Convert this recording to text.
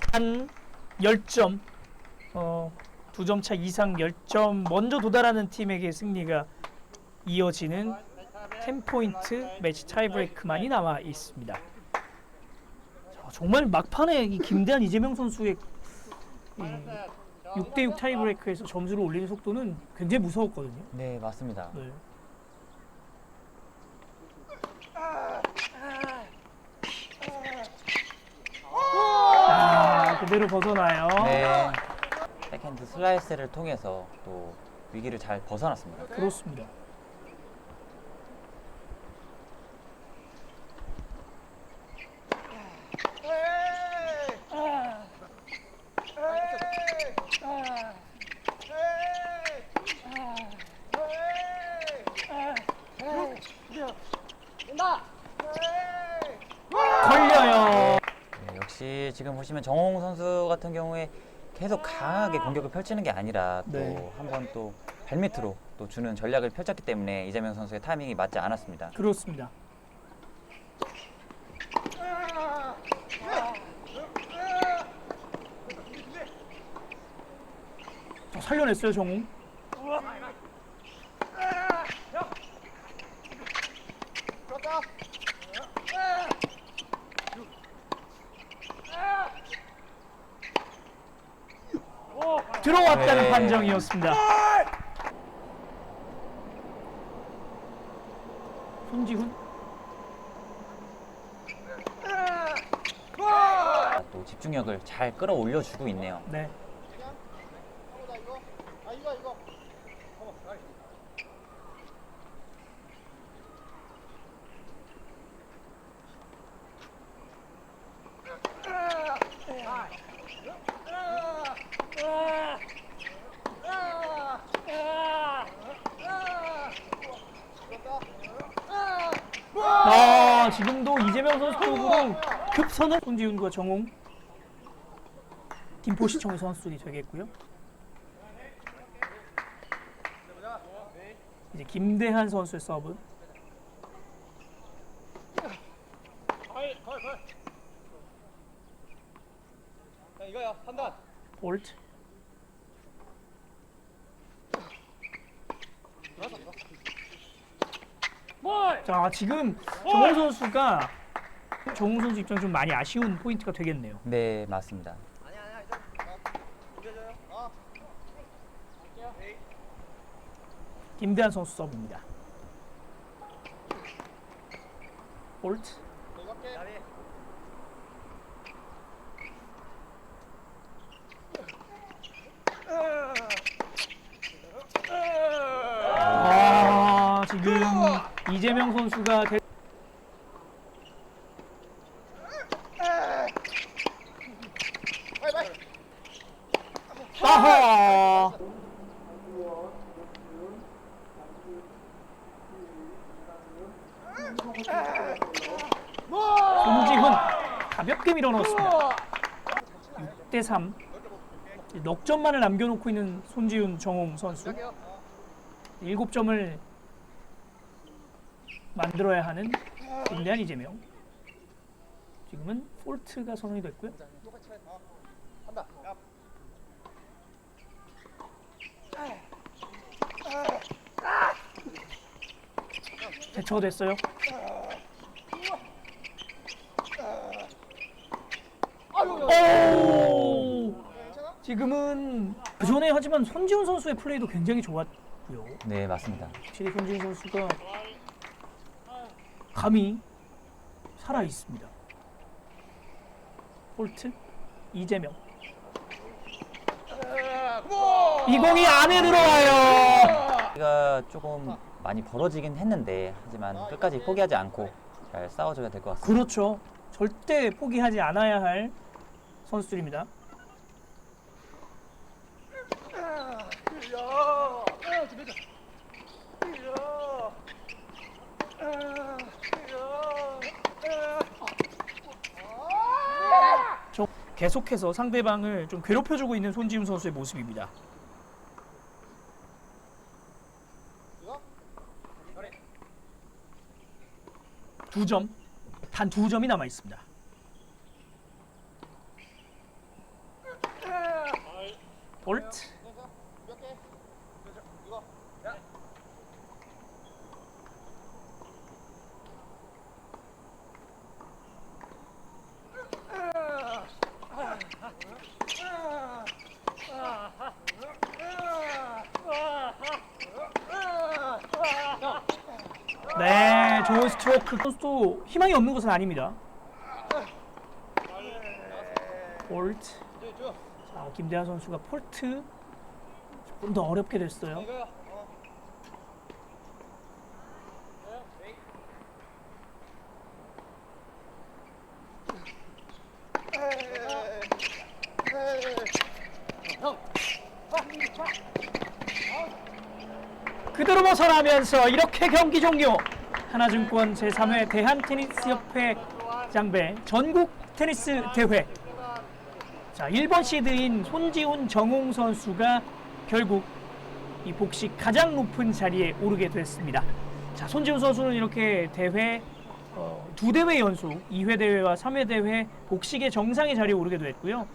단 10점 어, 두점차 이상 10점 먼저 도달하는 팀에게 승리가 이어지는 10포인트 매치 타이브레이크만이 남아 있습니다. 자, 정말 막판에 이 김대한 이재명 선수의 이 6대6 타이브레이크에서 점수를 올리는 속도는 굉장히 무서웠거든요. 네, 맞습니다. 네. 아, 그대로 벗어나요. 네. 백핸드 슬라이스를 통해서 또 위기를 잘 벗어났습니다. 그렇습니다. 걸려요. 네, 역시 지금 보시면 정홍 선수 같은 경우에 계속 강하게 공격을 펼치는 게 아니라 또 네. 한번 또 발밑으로 또 주는 전략을 펼쳤기 때문에 이재명 선수의 타이밍이 맞지 않았습니다. 그렇습니다. 자, 살려냈어요 정웅. 들어왔다는 네. 판정이었습니다. 손지훈 또 집중력을 잘 끌어올려 주고 있네요. 네. 아 지금도 이재명 선수 쪽으로 급선을 손지훈과 정홍 김포시청 선수들이 되겠고요. 이제 김대한 선수의 서브. 이거야 판단. 볼트. 자 지금 정홍 선수가 정홍 선수 입장 좀 많이 아쉬운 포인트가 되겠네요. 네, 맞습니다. 이겨줘요. 어. 김대한 선수 서브입니다. 볼트. 이거 할게. 아 지금 이재명 선수가 대... 아하. 손지훈 가볍게 밀어넣었습니다. 6대 3 넉 점만을 남겨놓고 있는 손지훈 정홍 선수. 7점을 만들어야 하는 김대한 이재명 지금은 폴트가 선언이 됐고요. 대처가 됐어요. 오! 지금은 그 전에 하지만 손지훈 선수의 플레이도 굉장히 좋았고요. 네, 맞습니다. 확실히 손지훈 선수가 감이 살아 있습니다. 폴트 이재명 이 공이 안에 들어와요. 가 조금 많이 벌어지긴 했는데 하지만 끝까지 포기하지 않고 잘 싸워줘야 될 것 같습니다. 그렇죠. 절대 포기하지 않아야 할 선수들입니다. 저- 계속해서 상대방을 좀 괴롭혀주고 있는 손지훈 선수의 모습입니다. 두 점, 단 두 점이 남아 있습니다. 올트. 몇 개? 이거. 야. 네, 좋은 스트로크. 선수도 희망이 없는 것은 아닙니다. 줘. 자, 김대하 선수가 폴트. 조금 더 어렵게 됐어요. 벗어나면서 이렇게 경기 종료. 하나증권 제3회 대한테니스협회 장배 전국 테니스 대회. 자, 1번 시드인 손지훈 정홍 선수가 결국 이 복식 가장 높은 자리에 오르게 됐습니다. 자, 손지훈 선수는 이렇게 대회 어, 두 대회 연속 2회 대회와 3회 대회 복식의 정상의 자리에 오르게 됐고요.